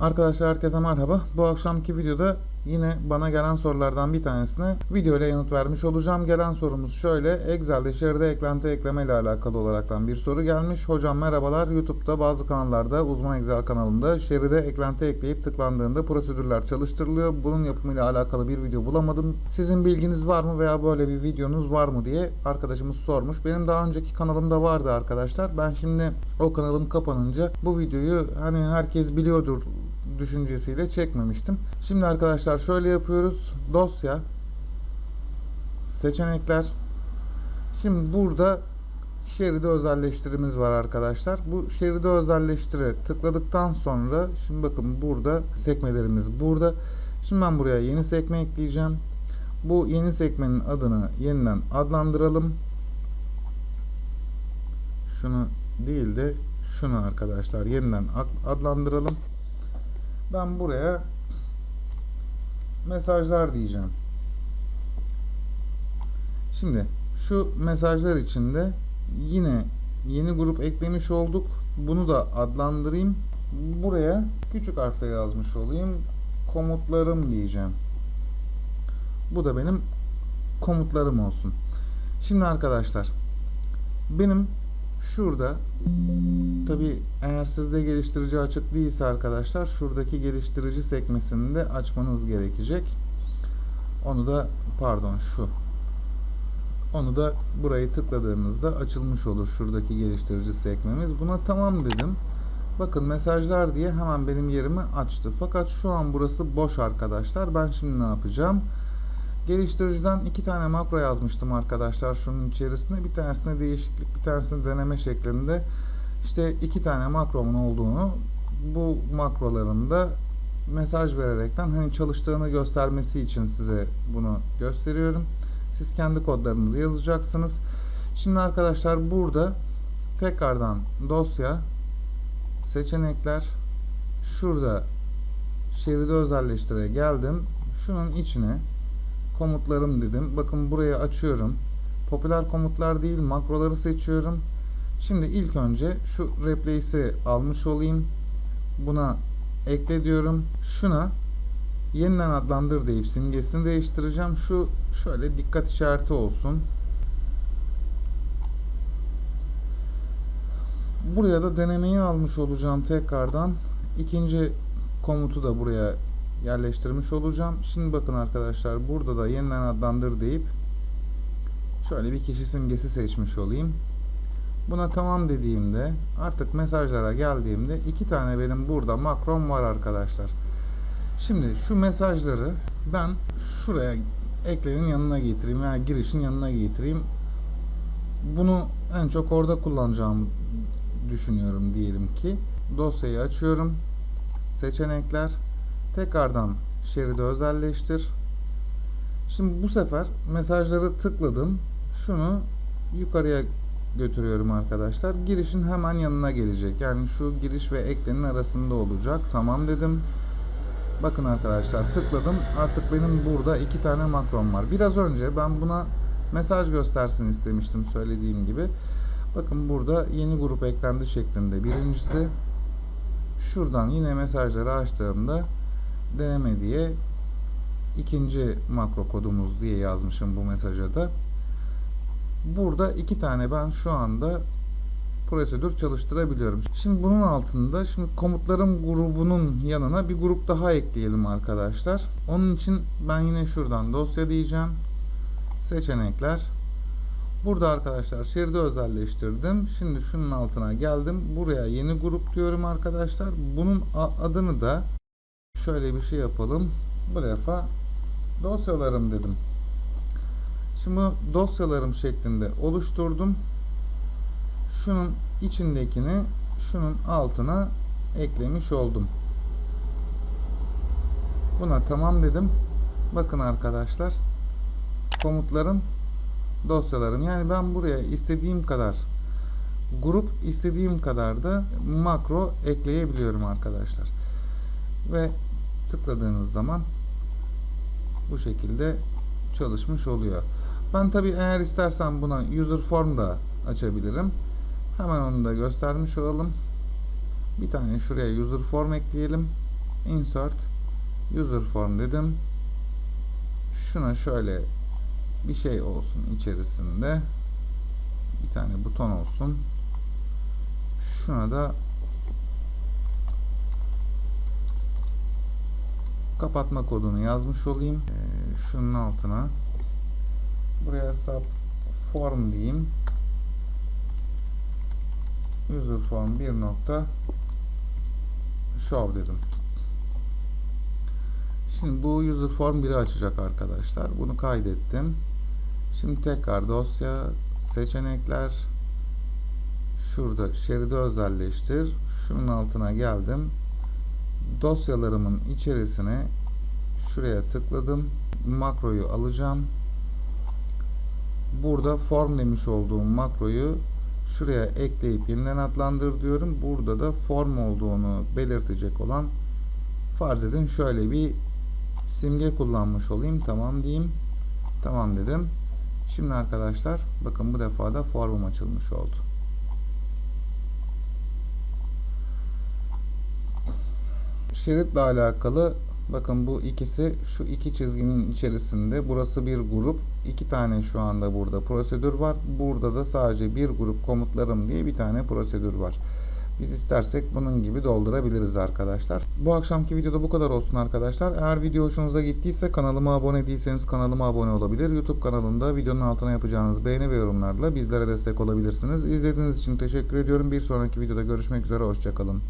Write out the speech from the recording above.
Arkadaşlar herkese merhaba. Bu akşamki videoda yine bana gelen sorulardan bir tanesine video ile yanıt vermiş olacağım. Gelen sorumuz şöyle. Excel'de şeride eklenti ekleme ile alakalı olaraktan bir soru gelmiş. Hocam merhabalar. YouTube'da bazı kanallarda uzman Excel kanalında şeride eklenti ekleyip tıklandığında prosedürler çalıştırılıyor. Bunun yapımıyla alakalı bir video bulamadım. Sizin bilginiz var mı veya böyle bir videonuz var mı diye arkadaşımız sormuş. Benim daha önceki kanalımda vardı arkadaşlar. Ben şimdi o kanalım kapanınca bu videoyu hani herkes biliyordur düşüncesiyle çekmemiştim. Şimdi arkadaşlar şöyle yapıyoruz. Dosya seçenekler. Şimdi burada şeridi özelleştirimiz var arkadaşlar. Bu şeridi özelleştire tıkladıktan sonra şimdi bakın burada sekmelerimiz burada. Şimdi ben buraya yeni sekme ekleyeceğim. Bu yeni sekmenin adını yeniden adlandıralım. Şunu değil de şunu arkadaşlar yeniden ad- adlandıralım. Ben buraya mesajlar diyeceğim. Şimdi şu mesajlar içinde yine yeni grup eklemiş olduk. Bunu da adlandırayım. Buraya küçük harfle yazmış olayım. Komutlarım diyeceğim. Bu da benim komutlarım olsun. Şimdi arkadaşlar benim şurada tabi eğer sizde geliştirici açık değilse arkadaşlar şuradaki geliştirici sekmesini de açmanız gerekecek. Onu da pardon şu onu da burayı tıkladığınızda açılmış olur şuradaki geliştirici sekmemiz. Buna tamam dedim. Bakın mesajlar diye hemen benim yerimi açtı. Fakat şu an burası boş arkadaşlar. Ben şimdi ne yapacağım? Geliştiriciden iki tane makro yazmıştım arkadaşlar şunun içerisinde. Bir tanesine değişiklik, bir tanesine deneme şeklinde. İşte iki tane makromun olduğunu bu makroların da mesaj vererekten hani çalıştığını göstermesi için size bunu gösteriyorum. Siz kendi kodlarınızı yazacaksınız. Şimdi arkadaşlar burada tekrardan dosya seçenekler şurada şeridi özelleştire geldim. Şunun içine komutlarım dedim. Bakın burayı açıyorum. Popüler komutlar değil makroları seçiyorum. Şimdi ilk önce şu replace'i almış olayım. Buna ekle diyorum. Şuna yeniden adlandır deyip simgesini değiştireceğim. Şu şöyle dikkat işareti olsun. Buraya da denemeyi almış olacağım tekrardan. İkinci komutu da buraya yerleştirmiş olacağım. Şimdi bakın arkadaşlar burada da yeniden adlandır deyip şöyle bir kişi simgesi seçmiş olayım. Buna tamam dediğimde artık mesajlara geldiğimde iki tane benim burada makrom var arkadaşlar. Şimdi şu mesajları ben şuraya eklenin yanına getireyim veya girişin yanına getireyim. Bunu en çok orada kullanacağımı düşünüyorum diyelim ki. Dosyayı açıyorum. Seçenekler. Tekrardan şeridi özelleştir. Şimdi bu sefer mesajları tıkladım. Şunu yukarıya götürüyorum arkadaşlar. Girişin hemen yanına gelecek. Yani şu giriş ve eklenin arasında olacak. Tamam dedim. Bakın arkadaşlar tıkladım. Artık benim burada iki tane makrom var. Biraz önce ben buna mesaj göstersin istemiştim söylediğim gibi. Bakın burada yeni grup eklendi şeklinde. Birincisi şuradan yine mesajları açtığımda deneme diye ikinci makro kodumuz diye yazmışım bu mesaja da. Burada iki tane ben şu anda prosedür çalıştırabiliyorum. Şimdi bunun altında şimdi komutlarım grubunun yanına bir grup daha ekleyelim arkadaşlar. Onun için ben yine şuradan dosya diyeceğim. Seçenekler. Burada arkadaşlar şeridi özelleştirdim. Şimdi şunun altına geldim. Buraya yeni grup diyorum arkadaşlar. Bunun adını da şöyle bir şey yapalım. Bu defa dosyalarım dedim. Şimdi dosyalarım şeklinde oluşturdum. Şunun içindekini şunun altına eklemiş oldum. Buna tamam dedim. Bakın arkadaşlar komutlarım dosyalarım. Yani ben buraya istediğim kadar grup istediğim kadar da makro ekleyebiliyorum arkadaşlar. Ve tıkladığınız zaman bu şekilde çalışmış oluyor. Ben tabi eğer istersen buna user form da açabilirim. Hemen onu da göstermiş olalım. Bir tane şuraya user form ekleyelim. insert user form dedim. Şuna şöyle bir şey olsun içerisinde. Bir tane buton olsun. Şuna da kapatma kodunu yazmış olayım. Ee, şunun altına buraya sub form diyeyim. User form 1 nokta show dedim. Şimdi bu user form 1'i açacak arkadaşlar. Bunu kaydettim. Şimdi tekrar dosya, seçenekler, şurada şeridi özelleştir. Şunun altına geldim. Dosyalarımın içerisine şuraya tıkladım. Makroyu alacağım. Burada form demiş olduğum makroyu şuraya ekleyip yeniden adlandır diyorum. Burada da form olduğunu belirtecek olan farz edin şöyle bir simge kullanmış olayım. Tamam diyeyim. Tamam dedim. Şimdi arkadaşlar bakın bu defa da formum açılmış oldu. Şeritle alakalı bakın bu ikisi şu iki çizginin içerisinde burası bir grup iki tane şu anda burada prosedür var. Burada da sadece bir grup komutlarım diye bir tane prosedür var. Biz istersek bunun gibi doldurabiliriz arkadaşlar. Bu akşamki videoda bu kadar olsun arkadaşlar. Eğer video hoşunuza gittiyse kanalıma abone değilseniz kanalıma abone olabilir. Youtube kanalımda videonun altına yapacağınız beğeni ve yorumlarla bizlere destek olabilirsiniz. İzlediğiniz için teşekkür ediyorum. Bir sonraki videoda görüşmek üzere. Hoşçakalın